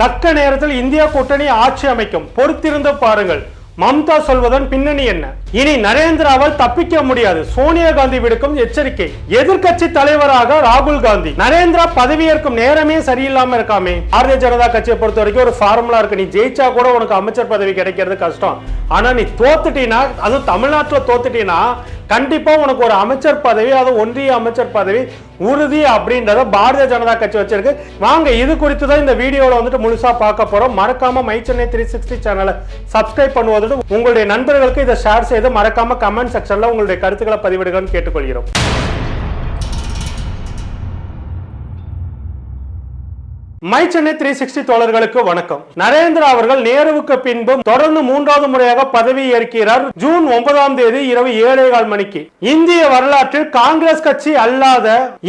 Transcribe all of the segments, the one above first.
தக்க நேரத்தில் இந்தியா கூட்டணி ஆட்சி அமைக்கும். பொறுத்திருந்து பாருங்கள். மம்தா சொல்வதன் பின்னணி என்ன? இனி நரேந்திராவால் தப்பிக்க முடியாது. சோனியா காந்தி விடுக்கும் எச்சரிக்கை. எதிர்க்கட்சி தலைவராக ராகுல் காந்தி. நரேந்திரா பதவியேற்கும் நேரமே சரியில்லாம இருக்காமே. பாரதிய ஜனதா கட்சியை பொறுத்த வரைக்கும் ஒரு ஃபார்முலா இருக்கு. நீ ஜெயிச்சா கூட உனக்கு அமைச்சர் பதவி கிடைக்கிறது கஷ்டம். ஆனா நீ தோத்துட்டீனா அதுவும் தமிழ்நாட்டுல தோத்துட்டீனா கண்டிப்பா உனக்கு ஒரு அமைச்சர் பதவி அது ஒன்றிய அமைச்சர் பதவி உறுதி அப்படின்றத பாரதிய ஜனதா கட்சி வச்சிருக்கு. வாங்க இது குறித்து தான் இந்த வீடியோல வந்துட்டு முழுசா பார்க்க போறோம். மறக்காம மை சென்னை த்ரீ சிக்ஸ்டி சேனலை சப்ஸ்கிரைப் பண்ணுவதோடு உங்களுடைய நண்பர்களுக்கு இதை ஷேர் செய்து மறக்காம கமெண்ட் செக்ஷன்ல உங்களுடைய கருத்துக்களை பதிவிடுங்கன்னு கேட்டுக்கொள்கிறோம். மை சென்னை த்ரீ சிக்ஸ்டி தோழர்களுக்கு வணக்கம். நரேந்திரா அவர்கள் நேருவுக்கு பின்பும் தொடர்ந்து மூன்றாவது முறையாக பதவி ஏற்கிறார் ஜூன் ஒன்பதாம் தேதி இரவு ஏழே கால் மணிக்கு. இந்திய வரலாற்றில் காங்கிரஸ் கட்சி அல்லாத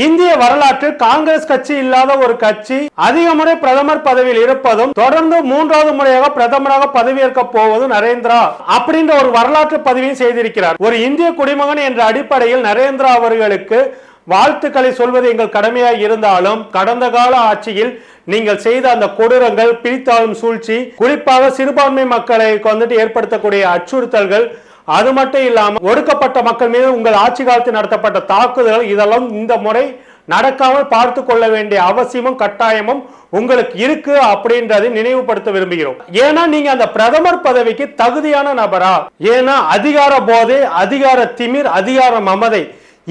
இந்திய வரலாற்றில் காங்கிரஸ் கட்சி இல்லாத ஒரு கட்சி அதிக முறை பிரதமர் பதவியில் இருப்பதும் தொடர்ந்து மூன்றாவது முறையாக பிரதமராக பதவியேற்க போவது நரேந்திரா அப்படின்ற ஒரு வரலாற்று பதிவையும் செய்திருக்கிறார். ஒரு இந்திய குடிமகன் என்ற அடிப்படையில் நரேந்திரா அவர்களுக்கு வாழ்த்துக்களை சொல்வது எங்கள் கடமையாக இருந்தாலும் கடந்த கால ஆட்சியில் நீங்கள் செய்த அந்த கொடூரங்கள் பிரித்தாளும் சூழ்ச்சி குறிப்பாக சிறுபான்மை மக்களை வந்துட்டு ஏற்படுத்தக்கூடிய அச்சுறுத்தல்கள் அது மட்டும் இல்லாமல் ஒடுக்கப்பட்ட மக்கள் மீது உங்கள் ஆட்சி காலத்தில் நடத்தப்பட்ட தாக்குதல்கள் இதெல்லாம் இந்த முறை நடக்காமல் பார்த்து கொள்ள வேண்டிய அவசியமும் கட்டாயமும் உங்களுக்கு இருக்கு அப்படின்றதை நினைவுபடுத்த விரும்புகிறோம். ஏன்னா நீங்க அந்த பிரதமர் பதவிக்கு தகுதியான நபரா? ஏன்னா அதிகார போதை அதிகார திமிர் அதிகார மமதை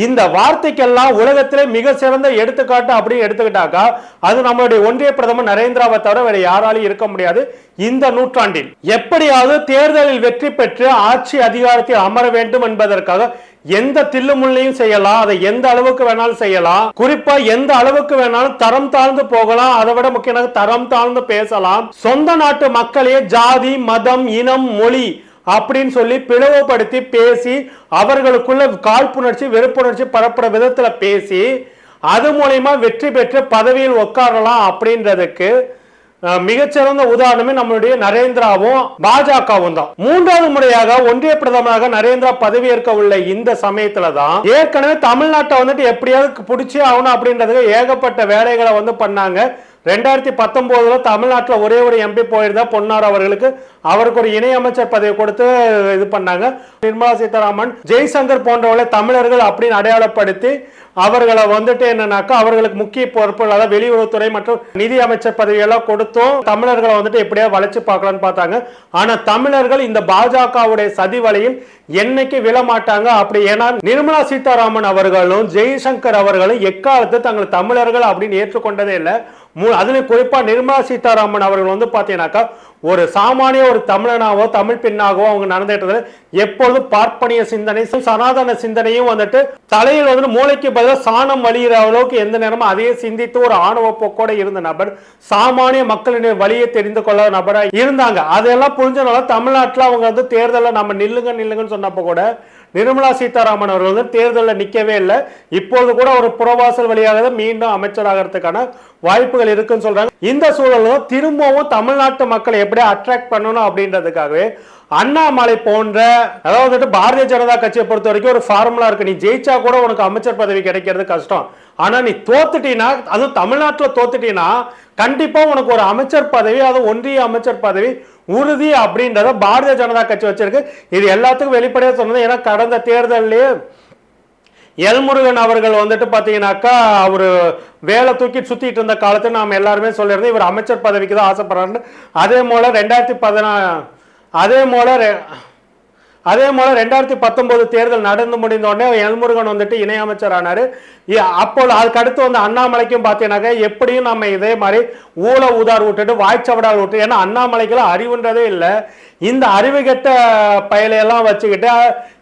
இந்த வார்த்தைக்கெல்லாம் உலகத்திலே மிக சிறந்த எடுத்துக்காட்டு அப்படின்னு எடுத்துக்கிட்டாக்கா அது நம்மளுடைய ஒன்றிய பிரதமர் நரேந்திராவை தவிர வேற யாராலையும் இருக்க முடியாது. இந்த நூற்றாண்டில் எப்படியாவது தேர்தலில் வெற்றி பெற்று ஆட்சி அதிகாரத்தில் அமர வேண்டும் என்பதற்காக எந்த தில்லுமுள்ளையும் செய்யலாம் அதை எந்த அளவுக்கு வேணாலும் செய்யலாம். குறிப்பா எந்த அளவுக்கு வேணாலும் தரம் தாழ்ந்து போகலாம் அதை விட முக்கியமாக தரம் தாழ்ந்து பேசலாம். சொந்த நாட்டு மக்களே ஜாதி மதம் இனம் மொழி அப்படின்னு சொல்லி பிளவுபடுத்தி பேசி அவர்களுக்குள்ள காழ்ப்புணர்ச்சி வெறுப்புணர்ச்சி பரப்புற விதத்துல பேசி அது மூலயமா வெற்றி பெற்று பதவியில் உட்காரலாம் அப்படின்றதுக்கு மிகச்சிறந்த உதாரணமே நம்மளுடைய நரேந்திராவும் பாஜகவும் தான். மூன்றாவது முறையாக ஒன்றிய பிரதமராக நரேந்திரா பதவியேற்க உள்ள இந்த சமயத்துல தான் ஏற்கனவே தமிழ்நாட்டை வந்துட்டு எப்படியாவது பிடிச்சே ஆகணும் அப்படின்றதுக்கு ஏகப்பட்ட வேலைகளை வந்து பண்ணாங்க. ரெண்டாயிரத்தி பத்தொன்பதுல தமிழ்நாட்டில் ஒரே ஒரு எம்பி போயிருந்தா பொன்னார் அவர்களுக்கு அவருக்கு ஒரு இணை அமைச்சர் பதவி கொடுத்து இது பண்ணாங்க. நிர்மலா சீதாராமன் ஜெய்சங்கர் போன்றவர்களை தமிழர்கள் அப்படின்னு அடையாளப்படுத்தி அவர்களை வந்துட்டு என்னன்னாக்கா அவர்களுக்கு முக்கிய பொறுப்புகள் அதாவது வெளியுறவுத்துறை மற்றும் நிதி அமைச்சர் பதவியெல்லாம் கொடுத்தும் தமிழர்களை வந்துட்டு எப்படியா வளர்ச்சி பார்க்கலாம்னு பார்த்தாங்க. ஆனா தமிழர்கள் இந்த பாஜகவுடைய சதி வலையில் என்னைக்கு விழமாட்டாங்க அப்படி ஏன்னா நிர்மலா சீதாராமன் அவர்களும் ஜெய்சங்கர் அவர்களும் எக்காலத்து தங்களை தமிழர்கள் அப்படின்னு ஏற்றுக்கொண்டதே இல்லை. மூ- அதுலேயும் குறிப்பாக நிர்மலா சீதாராமன் அவர்கள் வந்து பார்த்தீங்கன்னாக்கா ஒரு சாமானிய ஒரு தமிழனாவோ தமிழ் பெண்ணாகவோ அவங்க நடந்துட்டது எப்பொழுதும் பார்ப்பனிய சிந்தனை சனாதன சிந்தனையும் வந்துட்டு தலையில் வந்துட்டு மூளைக்கு பதிலாக சாணம் வழிகிற அளவுக்கு எந்த நேரமும் அதையே சிந்தித்து ஒரு ஆணவ போக்கோட இருந்த நபர் சாமானிய மக்களினுடைய வழியை தெரிந்து கொள்ளாத நபரா இருந்தாங்க. அதெல்லாம் புரிஞ்சனால தமிழ்நாட்டில் அவங்க வந்து தேர்தலில் நம்ம நில்லுங்க நில்லுங்கன்னு சொன்னப்போ கூட நிர்மலா சீதாராமன் அவர்கள் வந்து தேர்தலில் நிற்கவே இல்லை. இப்போது கூட ஒரு புறவாசல் வழியாக தான் மீண்டும் அமைச்சராகிறதுக்கான வாய்ப்புகள் இருக்குன்னு சொல்றாங்க. இந்த சூழலும் திரும்பவும் தமிழ்நாட்டு மக்களை எப்படி அட்ராக்ட் பண்ணணும் அப்படின்றதுக்காகவே அண்ணாமலை போன்ற அதாவது வந்துட்டு பாரதிய ஜனதா கட்சியை பொறுத்த வரைக்கும் ஒரு ஃபார்முலா இருக்கு. நீ ஜெயிச்சா கூட உனக்கு அமைச்சர் பதவி கிடைக்கிறது கஷ்டம். ஆனா நீ தோத்துட்டீனா அதுவும் தமிழ்நாட்டில் தோத்துட்டீங்கன்னா கண்டிப்பா உனக்கு ஒரு அமைச்சர் பதவி அது ஒன்றிய அமைச்சர் பதவி உறுதி அப்படின்றத பாரதிய ஜனதா கட்சி வச்சிருக்கு. இது எல்லாத்துக்கும் வெளிப்படையா சொன்னது ஏன்னா கடந்த தேர்தல்லே எல்முருகன் அவர்கள் வந்துட்டு பார்த்தீங்கன்னாக்கா அவர் வேலை தூக்கி சுற்றிட்டு இருந்த காலத்தில் நாம் எல்லாருமே சொல்லியிருந்தோம் இவர் அமைச்சர் பதவிக்கு தான் ஆசைப்படுறாருன்னு அதே போல் ரெண்டாயிரத்தி பதினா அதே போல் ரெ- அதே போல ரெண்டாயிரத்தி பத்தொன்பது தேர்தல் நடந்து முடிந்த உடனே எல்முருகன் வந்துட்டு இணையமைச்சர் ஆனார். அப்போ அதுக்கு அடுத்து வந்து அண்ணாமலைக்கும் பார்த்தீங்கன்னாக்கா எப்படியும் நம்ம இதே மாதிரி ஊழ ஊதார் விட்டுட்டு வாய்ச்சவடால் விட்டு ஏன்னா அண்ணாமலைக்கெல்லாம் அறிவுன்றதே இல்லை. இந்த அறிவு கெட்ட பயலையெல்லாம் வச்சுக்கிட்டு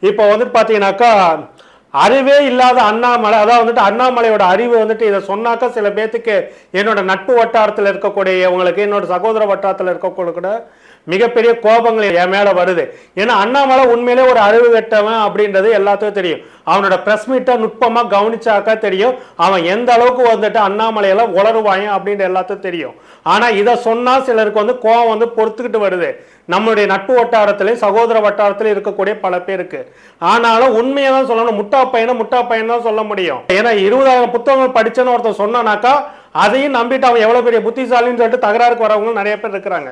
இப்போ வந்துட்டு பார்த்தீங்கன்னாக்கா அறிவே இல்லாத அண்ணாமலை அதான் வந்துட்டு அண்ணாமலையோட அறிவு வந்துட்டு இதை சொன்னாக்கா சில பேத்துக்கு என்னோட நட்பு வட்டாரத்தில் இருக்கக்கூடியவங்களுக்கு என்னோட சகோதர வட்டாரத்தில் இருக்கக்கூடிய கூட மிகப்பெரிய கோபங்கள் என் மேலே வருது. ஏன்னா அண்ணாமலை உண்மையிலே ஒரு அறிவு கெட்டவன் அப்படின்றது எல்லாத்துக்கும் தெரியும். அவனோட ப்ரெஸ் மீட்டை நுட்பமாக கவனிச்சாக்கா தெரியும். அவன் எந்த அளவுக்கு வந்துட்டு அண்ணாமலையெல்லாம் உளருவாயன் அப்படின்ற எல்லாத்துக்கும் தெரியும். ஆனால் இதை சொன்னால் சிலருக்கு வந்து கோபம் வந்து பொறுத்துக்கிட்டு வருது. நம்மளுடைய நட்பு வட்டாரத்திலையும் சகோதர வட்டாரத்திலையும் இருக்கக்கூடிய பல பேருக்கு. ஆனாலும் உண்மையை தான் சொல்லணும். முட்டா பையனை முட்டா பையன் தான் சொல்ல முடியும். ஏன்னா இருபதாயிரம் புத்தகங்கள் படிச்சேன்னு ஒருத்தன் சொன்னானாக்கா அதையும் நம்பிட்டு அவன் எவ்வளோ பெரிய புத்திசாலின்னு சொல்லிட்டு தகராறுக்கு வரவங்க நிறைய பேர் இருக்கிறாங்க.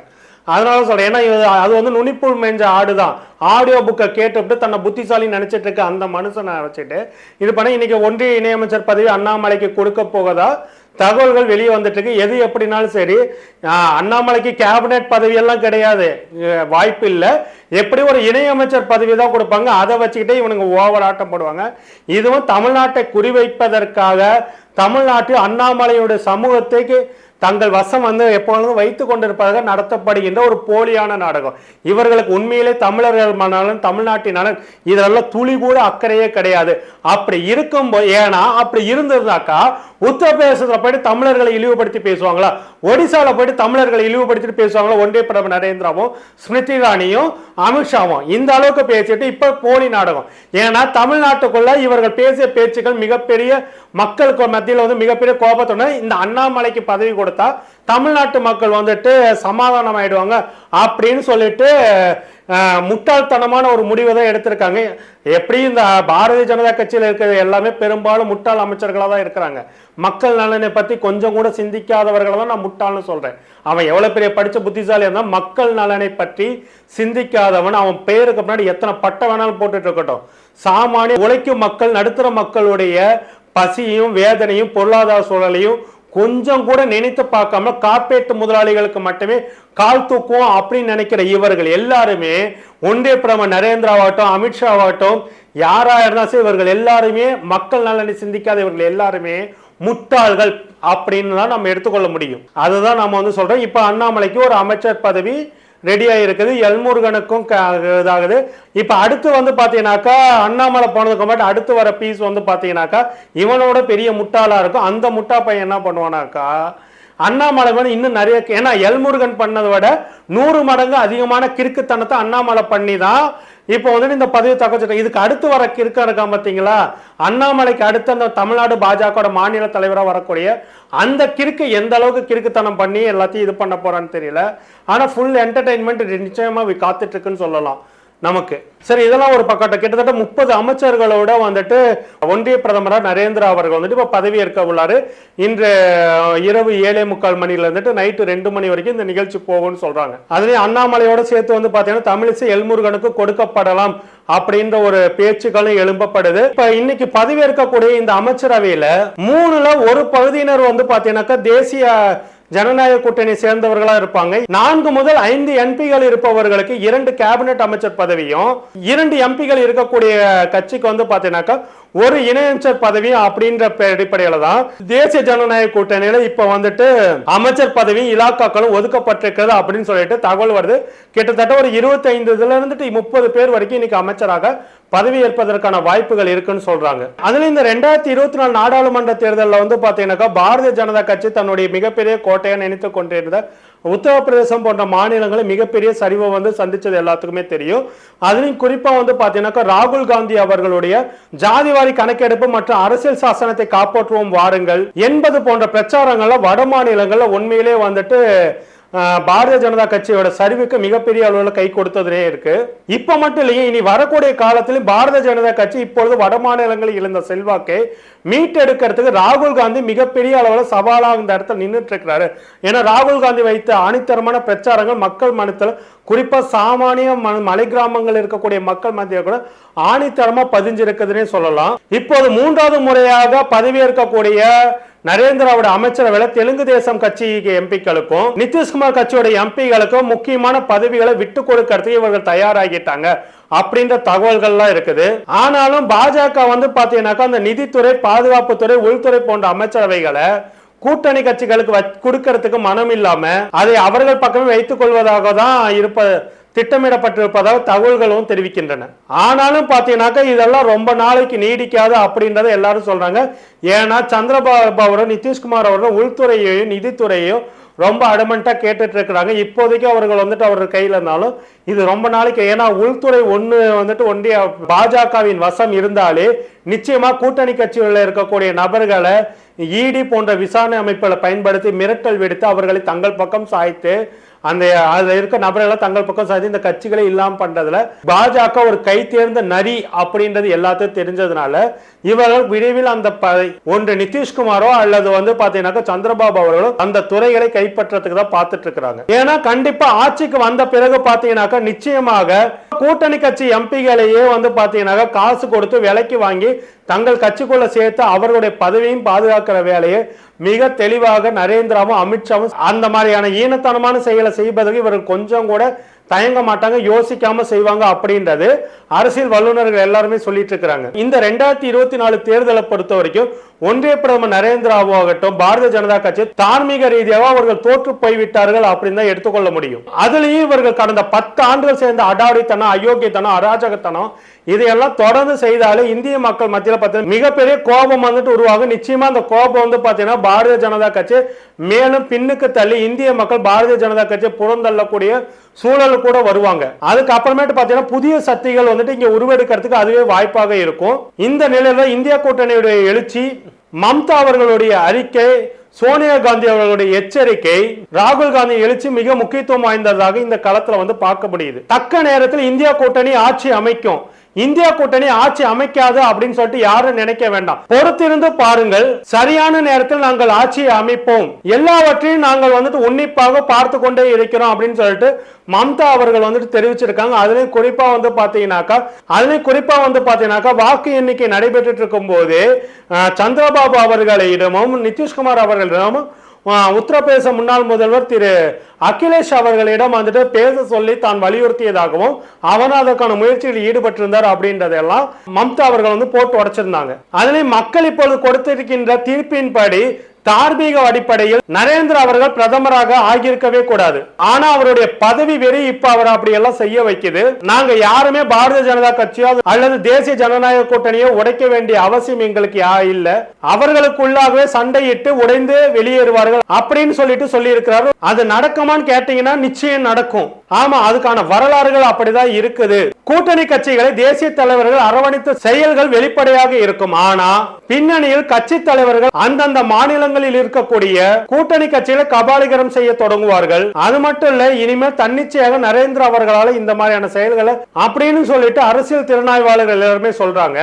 அதனால சொல்றேன். ஏன்னா இது அது வந்து நுனிப்புள் மேஞ்ச ஆடு தான் ஆடியோ புக்கை கேட்டுவிட்டு தன்னை புத்திசாலி நினைச்சிட்டு இருக்க அந்த மனுஷனை வச்சுட்டு இது பண்ண இன்னைக்கு ஒன்றிய இணையமைச்சர் பதவி அண்ணாமலைக்கு கொடுக்க போகதா தகவல்கள் வெளியே வந்துட்டு இருக்கு. எது எப்படினாலும் சரி அண்ணாமலைக்கு கேபினெட் பதவியெல்லாம் கிடையாது. வாய்ப்பு இல்லை. எப்படி ஒரு இணையமைச்சர் பதவி தான் கொடுப்பாங்க? அதை வச்சுக்கிட்டே இவனுங்க ஓவர் ஆட்டம் போடுவாங்க. இதுவும் தமிழ்நாட்டை குறிவைப்பதற்காக தமிழ்நாட்டில் அண்ணாமலையுடைய சமூகத்துக்கு தங்கள் வசம் வந்து எப்பொழுதும் வைத்து கொண்டிருப்பதாக நடத்தப்படுகின்ற ஒரு போலியான நாடகம். இவர்களுக்கு உண்மையிலே தமிழர்கள் மனாலும் தமிழ்நாட்டினாலும் இதெல்லாம் துளி கூட அக்கறையே கிடையாது. அப்படி இருக்கும் ஏன்னா அப்படி இருந்ததுனாக்கா உத்தரப்பிரதேசத்தில் போயிட்டு தமிழர்களை இழிவுபடுத்தி பேசுவாங்களா? ஒடிசாவில் போயிட்டு தமிழர்களை இழிவுபடுத்திட்டு பேசுவாங்களா? ஒன்றே பிரதமர் நரேந்திராவும் ஸ்மிருதி இரானியும் அமித்ஷாவும் இந்த அளவுக்கு பேசிட்டு இப்போ போலி நாடகம். ஏன்னா தமிழ்நாட்டுக்குள்ள இவர்கள் பேசிய பேச்சுக்கள் மிகப்பெரிய மக்களுக்கு மத்தியில் வந்து மிகப்பெரிய கோபத்துடன் இந்த அண்ணாமலைக்கு பதவி கொடுத்தா தமிழ்நாட்டு மக்கள் வந்துட்டு சமாதானம் ஆயிடுவாங்க அப்படின்னு சொல்லிட்டு முட்டாள்தனமான ஒரு முடிவை தான் எடுத்திருக்காங்க. எப்படி இந்த பாரதிய ஜனதா கட்சியில் இருக்கிற எல்லாமே பெரும்பாலும் முட்டாள் அமைச்சர்களாக தான் இருக்கிறாங்க. மக்கள் நலனை பற்றி கொஞ்சம் கூட சிந்திக்காதவர்களை தான் நான் முட்டாள்னு சொல்கிறேன் அவன் எவ்வளோ பெரிய படித்த புத்திசாலியாக இருந்தால் மக்கள் நலனை பற்றி சிந்திக்காதவன் அவன் பேருக்கு முன்னாடி எத்தனை பட்டை வேணாலும் போட்டுட்டு இருக்கட்டும். சாமானிய உழைக்கும் மக்கள் நடுத்தர மக்களுடைய பசியும் வேதனையும் பொருளாதார சூழலையும் கொஞ்சம் கூட நினைத்து பார்க்காம கார்பரேட் முதலாளிகளுக்கு மட்டுமே கால் தூக்குவோம் அப்படின்னு நினைக்கிற இவர்கள் எல்லாருமே ஒன்றிய பிரதமர் நரேந்திராவாகட்டும் அமித்ஷாவாகட்டும் யாரா இருந்தாலும் சரி இவர்கள் எல்லாருமே மக்கள் நலனை சிந்திக்காத இவர்கள் எல்லாருமே முட்டாள்கள் அப்படின்னு தான் நம்ம எடுத்துக்கொள்ள முடியும். அதுதான் நம்ம வந்து சொல்றோம். இப்ப அண்ணாமலைக்கு ஒரு அமைச்சர் பதவி ரெடி இருக்குது எல்முருகனுக்கும் க- இதாகுது. இப்போ அடுத்து வந்து பார்த்தீங்கன்னாக்கா அண்ணாமலை போனதுக்கு மட்டும் அடுத்து வர பீஸ் வந்து பார்த்தீங்கன்னாக்கா இவனோட பெரிய முட்டாளாக இருக்கும். அந்த முட்டா பையன் என்ன பண்ணுவானாக்கா அண்ணாமலை வந்து இன்னும் நிறைய ஏன்னா எல்முருகன் பண்ணதை விட நூறு மடங்கு அதிகமான கிறுக்குத்தனத்தை அண்ணாமலை பண்ணி தான் இப்போ வந்துட்டு இந்த பதவி தக்க இதுக்கு அடுத்து வர கிறுக்க இருக்கா பார்த்தீங்களா? அண்ணாமலைக்கு அடுத்து அந்த தமிழ்நாடு பாஜகோட மாநில தலைவராக வரக்கூடிய அந்த கிறுக்கு எந்த அளவுக்கு கிறுக்குத்தனம் பண்ணி எல்லாத்தையும் இது பண்ண போறான்னு தெரியல. ஆனால் ஃபுல் என்டர்டைன்மெண்ட் நிச்சயமாக காத்துட்ருக்குன்னு சொல்லலாம். நமக்கு. சரி இதெல்லாம் ஒரு பக்கத்தை கிட்டத்தட்ட முப்பது அமைச்சர்களோட வந்துட்டு ஒன்றிய பிரதமராக நரேந்திரா அவர்கள் வந்துட்டு இப்போ பதவி ஏற்க உள்ளார். இன்று இரவு ஏழே முக்கால் மணியில் இருந்துட்டு நைட்டு ரெண்டு மணி வரைக்கும் இந்த நிகழ்ச்சி போகும்னு சொல்கிறாங்க அதுலேயும் அண்ணாமலையோட சேர்த்து வந்து பார்த்தீங்கன்னா தமிழிசை எல்முருகனுக்கு கொடுக்கப்படலாம் அப்படின்ற ஒரு பேச்சுக்களும் எழும்பப்படுது. இப்ப இன்னைக்கு பதவியேற்கக்கூடிய இந்த அமைச்சரவையில மூணுல ஒரு பகுதியினர் வந்து பாத்தீங்கன்னாக்கா தேசிய ஜனநாயக கூட்டணி சேர்ந்தவர்களா இருப்பாங்க. நான்கு முதல் ஐந்து எம்பிகள் இருப்பவர்களுக்கு இரண்டு கேபினெட் அமைச்சர் பதவியும் இரண்டு எம்பிகள் இருக்கக்கூடிய கட்சிக்கு வந்து பாத்தீங்கன்னாக்கா ஒரு இணையமைச்சர் பதவியும் அப்படின்ற அடிப்படையில தான் தேசிய ஜனநாயக கூட்டணியில இப்ப வந்துட்டு அமைச்சர் பதவியும் இலாக்காக்களும் ஒதுக்கப்பட்டிருக்கிறது அப்படின்னு சொல்லிட்டு தகவல் வருது. கிட்டத்தட்ட ஒரு இருபத்தி ஐந்துல இருந்துட்டு முப்பது பேர் வரைக்கும் இன்னைக்கு அமைச்சராக பதவி ஏற்பதற்கான வாய்ப்புகள் இருக்குன்னு சொல்றாங்க. அதுல இந்த ரெண்டாயிரத்தி இருபத்தி நாலு நாடாளுமன்ற தேர்தலில் வந்து பாத்தீங்கன்னாக்கா பாரதிய ஜனதா கட்சி தன்னுடைய மிகப்பெரிய கோட்டையை நினைத்து கொண்டிருந்த உத்தரப்பிரதேசம் போன்ற மாநிலங்களை மிகப்பெரிய சரிவை வந்து சந்திச்சது எல்லாத்துக்குமே தெரியும். அதுலயும் குறிப்பா வந்து பாத்தீங்கன்னாக்கா ராகுல் காந்தி அவர்களுடைய ஜாதிவாரி கணக்கெடுப்பு மற்றும் அரசியல் சாசனத்தை காப்பாற்றுவோம் வாருங்கள் என்பது போன்ற பிரச்சாரங்கள்ல வட மாநிலங்கள்ல உண்மையிலே வந்துட்டு பாரதிய ஜனதா கட்சியோட சரிவுக்கு மிகப்பெரிய அளவில் கை கொடுத்ததுலே இருக்கு. இப்ப மட்டும் இல்லையே இனி வரக்கூடிய காலத்திலும் பாரதிய ஜனதா கட்சி இப்பொழுது வட மாநிலங்களில் இழந்த செல்வாக்கை மீட்டெடுக்கிறதுக்கு ராகுல் காந்தி மிகப்பெரிய அளவில் சவாலாக இந்த இடத்துல நின்றுட்டு இருக்கிறாரு. ஏன்னா ராகுல் காந்தி வைத்த ஆணித்தரமான பிரச்சாரங்கள் மக்கள் மனத்தில் குறிப்பாக சாமானிய ம- மலை கிராமங்கள் இருக்கக்கூடிய மக்கள் மத்தியில் கூட ஆணித்தரமாக பதிஞ்சிருக்குதுன்னே சொல்லலாம். இப்போது மூன்றாவது முறையாக பதவியேற்கக்கூடிய நரேந்திராவோட அமைச்சரவையில் தெலுங்கு தேசம் கட்சி எம்பிக்களுக்கும் நிதிஷ்குமார் கட்சியோட எம்பிகளுக்கும் முக்கியமான பதவிகளை விட்டு கொடுக்கறதுக்கு இவர்கள் தயாராகிட்டாங்க அப்படின்ற தகவல்கள்லாம் இருக்குது. ஆனாலும் பாஜக வந்து பார்த்தீங்கன்னாக்கா அந்த நிதித்துறை பாதுகாப்புத்துறை உள்துறை போன்ற அமைச்சரவைகளை கூட்டணி கட்சிகளுக்கு கொடுக்கறதுக்கு மனம் இல்லாம அதை அவர்கள் பக்கமே வைத்துக் கொள்வதாக தான் இருப்ப திட்டமிடப்பட்டிருப்பதாக தகவல்களும் தெரிவிக்கின்றன. ஆனாலும் பார்த்தீங்கன்னாக்கா இதெல்லாம் ரொம்ப நாளைக்கு நீடிக்காது அப்படின்றத எல்லாரும் சொல்றாங்க. ஏன்னா சந்திரபாபு அவரும் நிதிஷ்குமார் அவரும் உள்துறையையும் நிதித்துறையையும் ரொம்ப அடமெண்ட்டாக கேட்டுட்டு இருக்கிறாங்க. இப்போதைக்கு அவர்கள் வந்துட்டு அவர் கையில் இருந்தாலும் இது ரொம்ப நாளைக்கு ஏன்னா உள்துறை ஒன்று வந்துட்டு ஒன்றிய பாஜகவின் வசம் இருந்தாலே நிச்சயமாக கூட்டணி கட்சிகளில் இருக்கக்கூடிய நபர்களை இடி போன்ற விசாரணை அமைப்புகளை பயன்படுத்தி மிரட்டல் விடுத்து அவர்களை தங்கள் பக்கம் சாய்த்து அந்த அதில் இருக்க நபர்களை தங்கள் பக்கம் சாதி இந்த கட்சிகளை இல்லாமல் பண்ணுறதுல பாஜக ஒரு கை தேர்ந்த நரி அப்படின்றது எல்லாத்தையும் தெரிஞ்சதுனால இவர்கள் விரைவில் அந்த ப- ஒன்று நிதிஷ்குமாரோ அல்லது வந்து பாத்தீங்கன்னாக்கா சந்திரபாபு அவர்களோ அந்த துறைகளை கைப்பற்றதுக்கு தான் பார்த்துட்டு இருக்கிறாங்க. ஏன்னா கண்டிப்பாக ஆட்சிக்கு வந்த பிறகு பார்த்தீங்கன்னாக்கா நிச்சயமாக கூட்டணி கட்சி எம்பிகளையே வந்து பார்த்தீங்கன்னாக்கா காசு கொடுத்து விலைக்கு வாங்கி தங்கள் கட்சிக்குள்ள சேர்த்து அவர்களுடைய பதவியும் பாதுகாக்கிற வேலையை மிக தெளிவாக நரேந்திராவும் அமித்ஷாவும் அந்த மாதிரியான ஈனத்தனமான செயலை செய்வதற்கு இவர்கள் கொஞ்சம் கூட தயங்க மாட்டாங்க யோசிக்காம செய்வாங்க அப்படின்றது அரசியல் வல்லுநர்கள் எல்லாருமே சொல்லிட்டு இருக்கிறாங்க. இந்த ரெண்டாயிரத்தி இருபத்தி நாலு தேர்தலை பொறுத்த வரைக்கும் ஒன்றிய பிரதமர் நரேந்திராவோ ஆகட்டும் பாரதிய ஜனதா கட்சி தார்மீக ரீதியாக அவர்கள் தோற்று போய்விட்டார்கள் அப்படின்னு தான் எடுத்துக்கொள்ள முடியும். அதுலயும் இவர்கள் கடந்த பத்து ஆண்டுகள் சேர்ந்த அடாடித்தனம் அயோக்கியத்தனம் அராஜகத்தனம் இதையெல்லாம் தொடர்ந்து செய்தாலே இந்திய மக்கள் மத்தியில் பார்த்தீங்கன்னா மிகப்பெரிய கோபம் வந்துட்டு உருவாகும். நிச்சயமா அந்த கோபம் வந்து பார்த்தீங்கன்னா பாரதிய ஜனதா கட்சி மேலும் பின்னுக்கு தள்ளி இந்திய மக்கள் பாரதிய ஜனதா கட்சியை புறந்தள்ளக்கூடிய சூழல் கூட வருவாங்க. அதுக்கப்புறமேட்டு பார்த்தீங்கன்னா புதிய சக்திகள் வந்துட்டு இங்கே உருவெடுக்கிறதுக்கு அதுவே வாய்ப்பாக இருக்கும். இந்த நிலையில இந்தியா கூட்டணியுடைய எழுச்சி மம்தா அவர்களுடைய அறிக்கை சோனியா காந்தி அவர்களுடைய எச்சரிக்கை ராகுல் காந்தி எழுச்சி மிக முக்கியத்துவம் வாய்ந்ததாக இந்த களத்துல வந்து பார்க்க முடியுது தக்க நேரத்தில் இந்தியா கூட்டணி ஆட்சி அமைக்கும். இந்தியா கூட்டணி ஆட்சி அமைக்காது அப்படின்னு சொல்லிட்டு யாரும் நினைக்க வேண்டாம். பொறுத்திருந்து பாருங்கள் சரியான நேரத்தில் நாங்கள் ஆட்சியை அமைப்போம். எல்லாவற்றையும் நாங்கள் வந்துட்டு உன்னிப்பாக பார்த்து கொண்டே இருக்கிறோம் அப்படின்னு சொல்லிட்டு மம்தா அவர்கள் வந்துட்டு தெரிவிச்சிருக்காங்க. அதுலயும் குறிப்பா வந்து பாத்தீங்கன்னாக்கா அதுலயும் குறிப்பா வந்து பாத்தீங்கன்னாக்கா வாக்கு எண்ணிக்கை நடைபெற்று இருக்கும் போது சந்திரபாபு அவர்களிடமும் நிதிஷ்குமார் அவர்களிடமும் உத்தரப்பிரதேச முன்னாள் முதல்வர் திரு அகிலேஷ் அவர்களிடம் வந்துட்டு பேச சொல்லி தான் வலியுறுத்தியதாகவும் அவன் அதற்கான முயற்சியில் ஈடுபட்டிருந்தார் அப்படின்றதெல்லாம் மம்தா அவர்கள் வந்து போட்டு உடைச்சிருந்தாங்க. அதுலயும் மக்கள் இப்பொழுது கொடுத்திருக்கின்ற தீர்ப்பின்படி தார்மீக அடிப்படையில் நரேந்திர அவர்கள் பிரதமராக ஆகியிருக்கவே கூடாது. ஆனா அவருடைய பதவி வெறி இப்ப அவர் அப்படி எல்லாம் செய்ய வைக்குது. நாங்க யாருமே பாரதிய ஜனதா கட்சியோ அல்லது தேசிய ஜனநாயக கூட்டணியோ உடைக்க வேண்டிய அவசியம் எங்களுக்கு யா இல்ல. அவர்களுக்குள்ளாகவே சண்டையிட்டு உடைந்து வெளியேறுவார்கள் அப்படின்னு சொல்லிட்டு சொல்லி இருக்கிறாரு அது நடக்குமான்னு கேட்டீங்கன்னா நிச்சயம் நடக்கும். ஆமா அதுக்கான வரலாறுகள் அப்படிதான் இருக்குது. கூட்டணி கட்சிகளை தேசிய தலைவர்கள் அரவணைத்த செயல்கள் வெளிப்படையாக இருக்கும். ஆனா பின்னணியில் கட்சி தலைவர்கள் அந்தந்த மாநிலங்கள் மாநிலங்களில் இருக்கக்கூடிய கூட்டணி கட்சியில கபாலிகரம் செய்ய தொடங்குவார்கள். அது மட்டும் இல்ல இனிமேல் தன்னிச்சையாக நரேந்திர அவர்களால இந்த மாதிரியான செயல்களை அப்படின்னு சொல்லிட்டு அரசியல் திறனாய்வாளர்கள் எல்லாருமே சொல்றாங்க.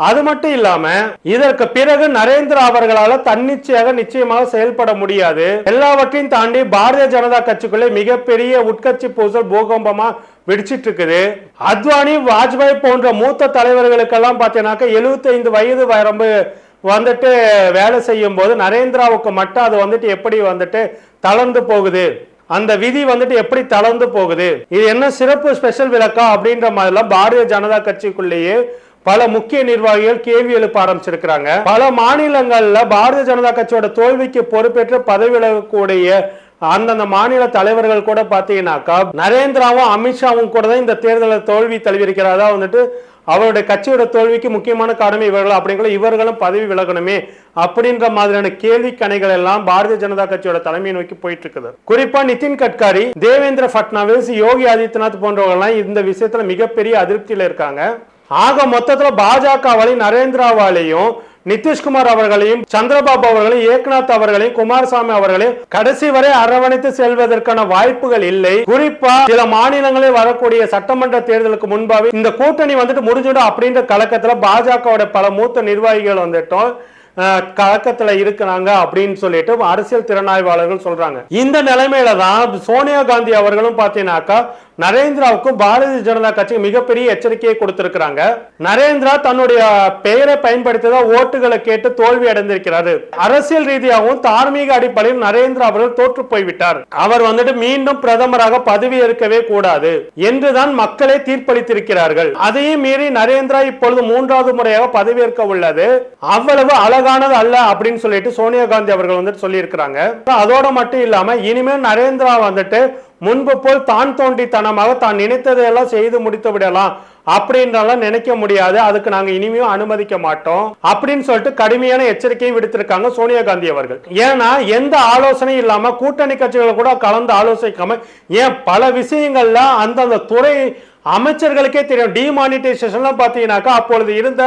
அது மட்டும் இல்லாம இதற்கு பிறகு நரேந்திர அவர்களால தன்னிச்சையாக நிச்சயமாக செயல்பட முடியாது. எல்லாவற்றையும் தாண்டி பாரதிய ஜனதா கட்சிக்குள்ளே மிகப்பெரிய உட்கட்சி பூசல் பூகம்பமா வெடிச்சிட்டு இருக்குது அத்வானி வாஜ்பாய் போன்ற மூத்த தலைவர்களுக்கெல்லாம் பார்த்தீங்கன்னாக்கா 75 வயது வரம்பு வந்துட்டு வேலை செய்யும் போது நரேந்திராவுக்கு மட்டும் அது வந்துட்டு எப்படி வந்துட்டு தளர்ந்து போகுது? அந்த விதி வந்துட்டு எப்படி தளர்ந்து போகுது? இது என்ன சிறப்பு ஸ்பெஷல் விளக்கா? அப்படின்ற மாதிரிலாம் பாரதிய ஜனதா கட்சிக்குள்ளேயே பல முக்கிய நிர்வாகிகள் கேள்வி எழுப்ப ஆரம்பிச்சிருக்கிறாங்க. பல மாநிலங்கள்ல பாரதிய ஜனதா கட்சியோட தோல்விக்கு பொறுப்பேற்று பதவி விலகக்கூடிய அந்தந்த மாநில தலைவர்கள் கூட பாத்தீங்கன்னாக்கா நரேந்திராவும் அமித்ஷாவும் கூட தான் இந்த தேர்தலில் தோல்வி தழுவி அதாவது வந்துட்டு அவருடைய கட்சியோட தோல்விக்கு முக்கியமான காரணம் இவர்கள் அப்படிங்கிற இவர்களும் பதவி விலகணுமே அப்படின்ற மாதிரியான கேள்வி கணைகள் எல்லாம் பாரதிய ஜனதா கட்சியோட தலைமையை நோக்கி போயிட்டு இருக்குது குறிப்பா நிதின் கட்காரி தேவேந்திர பட்னாவிஸ் யோகி ஆதித்யநாத் போன்றவர்கள்லாம் இந்த விஷயத்துல மிகப்பெரிய அதிருப்தியில இருக்காங்க. ஆக மொத்தத்துல பாஜகவாலையும் நரேந்திராவாலையும் நிதிஷ்குமார் அவர்களையும் சந்திரபாபு அவர்களையும் ஏக்நாத் அவர்களையும் குமாரசாமி அவர்களையும் கடைசி வரை அரவணைத்து செல்வதற்கான வாய்ப்புகள் இல்லை. குறிப்பா சில மாநிலங்களில் வரக்கூடிய சட்டமன்ற தேர்தலுக்கு முன்பாக இந்த கூட்டணி வந்துட்டு முடிஞ்சிடும் அப்படின்ற கலக்கத்துல பாஜகவோட பல மூத்த நிர்வாகிகள் வந்துட்டோம். அஹ், கலக்கத்துல இருக்கிறாங்க அப்படின்னு சொல்லிட்டு அரசியல் திறனாய்வாளர்கள் சொல்றாங்க. இந்த நிலைமையில தான் சோனியா காந்தி அவர்களும் பாத்தீங்கன்னாக்கா நரேந்திராவுக்கும் பாரதிய ஜனதா கட்சி மிகப்பெரிய எச்சரிக்கையை கொடுத்திருக்கிறாங்க. நரேந்திரா தன்னுடைய பெயரை பயன்படுத்தி தான் ஓட்டுகளை கேட்டு தோல்வி அடைந்திருக்கிறாரு. அரசியல் ரீதியாகவும் தார்மீக அடிப்படையில் நரேந்திரா அவர்கள் தோற்று போய்விட்டார். அவர் வந்துட்டு மீண்டும் பிரதமராக பதவி ஏற்கவே கூடாது என்றுதான் மக்களே தீர்ப்பளித்திருக்கிறார்கள். அதையும் மீறி நரேந்திரா இப்பொழுது மூன்றாவது முறையாக பதவியேற்க உள்ளது. அவ்வளவு அழகானது அல்ல அப்படின்னு சொல்லிட்டு சோனியா காந்தி அவர்கள் வந்துட்டு சொல்லியிருக்கிறாங்க. அதோட மட்டும் இல்லாம இனிமேல் நரேந்திரா வந்துட்டு முன்பு போல் தான் தோண்டித்தனமாக தான் நினைத்ததையெல்லாம் செய்து முடித்து விடலாம். அப்படின்றலாம் நினைக்க முடியாது. அதுக்கு நாங்க இனிமேயும் அனுமதிக்க மாட்டோம். அப்படின்னு சொல்லிட்டு கடுமையான எச்சரிக்கையும் விடுத்திருக்காங்க சோனியா காந்தி அவர்கள். ஏன்னா எந்த ஆலோசனையும் இல்லாம கூட்டணி கட்சிகளை கூட கலந்து ஆலோசிக்காம ஏன் பல விஷயங்கள்ல அந்தந்த துறை அமைச்சர்களுக்கே தெரியும். டிமானிட்டைசேஷன்லாம் பார்த்தீங்கன்னாக்கா அப்பொழுது இருந்த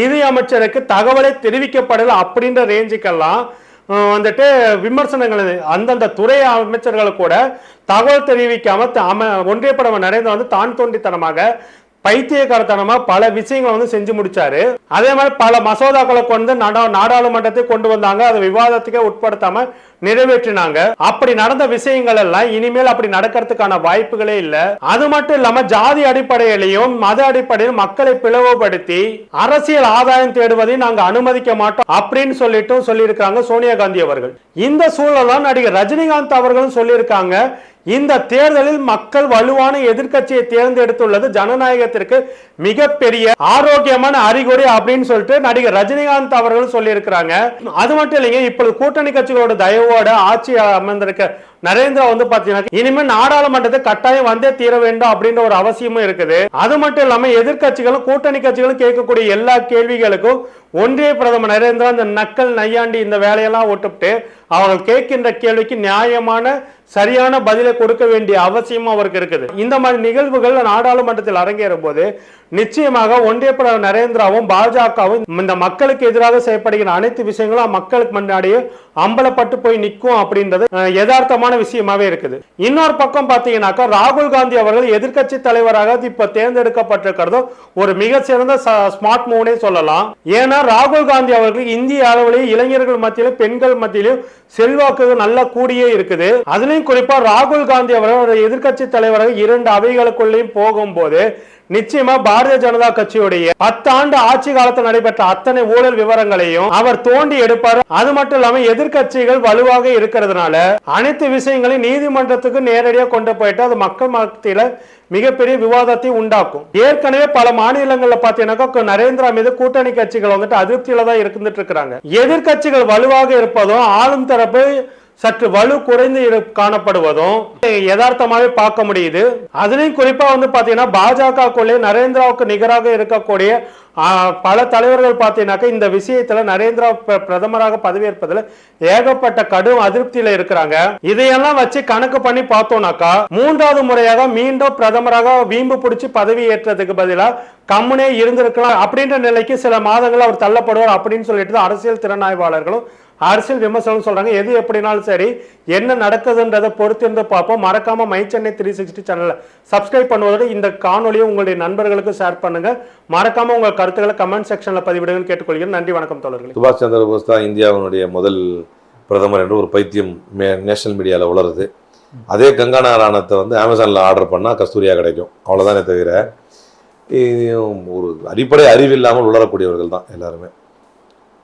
நிதி அமைச்சருக்கு தகவலே தெரிவிக்கப்படலை அப்படின்ற ரேஞ்சுக்கெல்லாம் வந்துட்டு விமர்சனங்கள் அந்தந்த துறை அமைச்சர்கள் கூட தகவல் தெரிவிக்காம அம ஒன்றிய பிரதமர் நரேந்திர வந்து தான் தோண்டித்தனமாக பைத்தியக்காரத்தனமாக பல விஷயங்களை வந்து செஞ்சு முடிச்சாரு. அதே மாதிரி பல மசோதாக்களை கொண்டு நாடாளுமன்றத்தை கொண்டு வந்தாங்க. அதை விவாதத்துக்கே உட்படுத்தாம நிறைவேற்றினாங்க. அப்படி நடந்த விஷயங்கள் எல்லாம் இனிமேல் அப்படி நடக்கிறதுக்கான வாய்ப்புகளே இல்ல. அது மட்டும் இல்லாம ஜாதி அடிப்படையிலையும் மத அடிப்படையில் மக்களை பிளவுபடுத்தி அரசியல் ஆதாயம் தேடுவதை நாங்க அனுமதிக்க மாட்டோம் அப்படின்னு சொல்லிட்டு சொல்லியிருக்காங்க சோனியா காந்தி அவர்கள். இந்த சூழலாம் நடிகர் ரஜினிகாந்த் அவர்களும் சொல்லியிருக்காங்க. இந்த தேர்தலில் மக்கள் வலுவான எதிர்க்கட்சியை தேர்ந்தெடுத்துள்ளது ஜனநாயகத்திற்கு மிகப்பெரிய ஆரோக்கியமான அறிகுறி அப்படின்னு சொல்லிட்டு நடிகர் ரஜினிகாந்த் அவர்கள் சொல்லியிருக்கிறாங்க. அது மட்டும் இல்லைங்க இப்பொழுது கூட்டணி கட்சிகளோட தயவு தயவோட ஆட்சி அமர்ந்திருக்க நரேந்திரா வந்து பாத்தீங்கன்னா இனிமேல் நாடாளுமன்றத்தை கட்டாயம் வந்தே தீர வேண்டும் அப்படின்ற ஒரு அவசியமும் இருக்குது. அது மட்டும் இல்லாம எதிர்கட்சிகளும் கூட்டணி கட்சிகளும் கேட்கக்கூடிய எல்லா கேள்விகளுக்கும் ஒன்றிய பிரதமர் நரேந்திரா இந்த நக்கல் நையாண்டி இந்த வேலையெல்லாம் விட்டுவிட்டு அவர்கள் கேட்கின்ற கேள்விக்கு நியாயமான சரியான பதிலை கொடுக்க வேண்டிய அவசியமும் அவருக்கு இருக்குது. இந்த மாதிரி நிகழ்வுகள் நாடாளுமன்றத்தில் அரங்கேறும் போது நிச்சயமாக ஒன்றிய பிரதமர் நரேந்திராவும் பாஜகவும் இந்த மக்களுக்கு எதிராக செய்யப்படுகிற அனைத்து விஷயங்களும் மக்களுக்கு முன்னாடியே அம்பலப்பட்டு போய் நிற்கும் அப்படின்றது யதார்த்தமான விஷயமாவே இருக்குது. இன்னொரு பக்கம் பாத்தீங்கன்னாக்கா ராகுல் காந்தி அவர்கள் எதிர்க்கட்சி தலைவராக இப்ப தேர்ந்தெடுக்கப்பட்டிருக்கிறதும் ஒரு மிக சிறந்த ஸ்மார்ட் மூவ்னே சொல்லலாம். ஏன்னா ராகுல் காந்தி அவர்களுக்கு இந்திய அளவிலேயே இளைஞர்கள் மத்தியிலும் பெண்கள் மத்தியிலும் செல்வாக்கு நல்லா கூடியே இருக்குது. அதுலயும் குறிப்பா ராகுல் காந்தி அவர்கள் எதிர்கட்சி தலைவராக இரண்டு அவைகளுக்குள்ளேயும் போகும்போது நிச்சயமா பாரதிய ஜனதா கட்சியுடைய பத்தாண்டு ஆட்சி காலத்தில் நடைபெற்ற அத்தனை ஊழல் விவரங்களையும் அவர் தோண்டி எடுப்பார். அது மட்டும் இல்லாம எதிர்கட்சிகள் வலுவாக இருக்கிறதுனால அனைத்து விஷயங்களையும் நீதிமன்றத்துக்கு நேரடியாக கொண்டு போயிட்டு அது மக்கள் மத்தியில மிகப்பெரிய விவாதத்தை உண்டாக்கும். ஏற்கனவே பல மாநிலங்கள்ல பார்த்தீங்கன்னாக்கா நரேந்திரா மீது கூட்டணி கட்சிகள் வந்துட்டு அதிருப்தியில தான் இருந்துட்டு இருக்கிறாங்க. எதிர்க்கட்சிகள் வலுவாக இருப்பதும் ஆளும் தரப்பு சற்று வலு குறைந்து காணப்படுவதும் யதார்த்தமாவே பார்க்க முடியுது. அதுலயும் குறிப்பா வந்து பாத்தீங்கன்னா பாஜகக்குள்ளே நரேந்திராவுக்கு நிகராக இருக்கக்கூடிய பல தலைவர்கள் பார்த்தீங்கன்னாக்கா இந்த விஷயத்துல நரேந்திரா ப- பிரதமராக பதவியேற்பதுல ஏகப்பட்ட கடும் அதிருப்தியில இருக்கிறாங்க. இதையெல்லாம் வச்சு கணக்கு பண்ணி பார்த்தோம்னாக்கா மூன்றாவது முறையாக மீண்டும் பிரதமராக வீம்பு பிடிச்சி பதவி ஏற்றதுக்கு பதிலாக கம்முனே இருந்திருக்கலாம் அப்படின்ற நிலைக்கு சில மாதங்கள் அவர் தள்ளப்படுவார் அப்படின்னு சொல்லிட்டு அரசியல் திறனாய்வாளர்களும் அரசியல் விமர்சனம் சொல்றாங்க. எது எப்படினாலும் சரி என்ன நடக்குதுன்றதை பொறுத்திருந்து பார்ப்போம். மறக்காம மை சென்னை த்ரீ சிக்ஸ்டி சேனலை சப்ஸ்கிரைப் பண்ணுவதோடு இந்த காணொலியை உங்களுடைய நண்பர்களுக்கு ஷேர் பண்ணுங்க. மறக்காம உங்க கருத்துக்களை கமெண்ட் செக்ஷன்ல பதிவிடுங்கன்னு கேட்டுக்கொள்கிறேன். நன்றி வணக்கம் தோழர்கள். சுபாஷ் சந்திர போஸ் தான் இந்தியாவினுடைய முதல் பிரதமர் என்று ஒரு பைத்தியம் மே- நேஷனல் மீடியாவில் உலருது. அதே கங்கா நாராயணத்தை வந்து அமேசானில் ஆர்டர் பண்ணால் கஸ்தூரியா கிடைக்கும். அவ்வளோதானே தவிர ஒரு அடிப்படை அறிவில்லாமல் உளரக்கூடியவர்கள் தான் எல்லாருமே.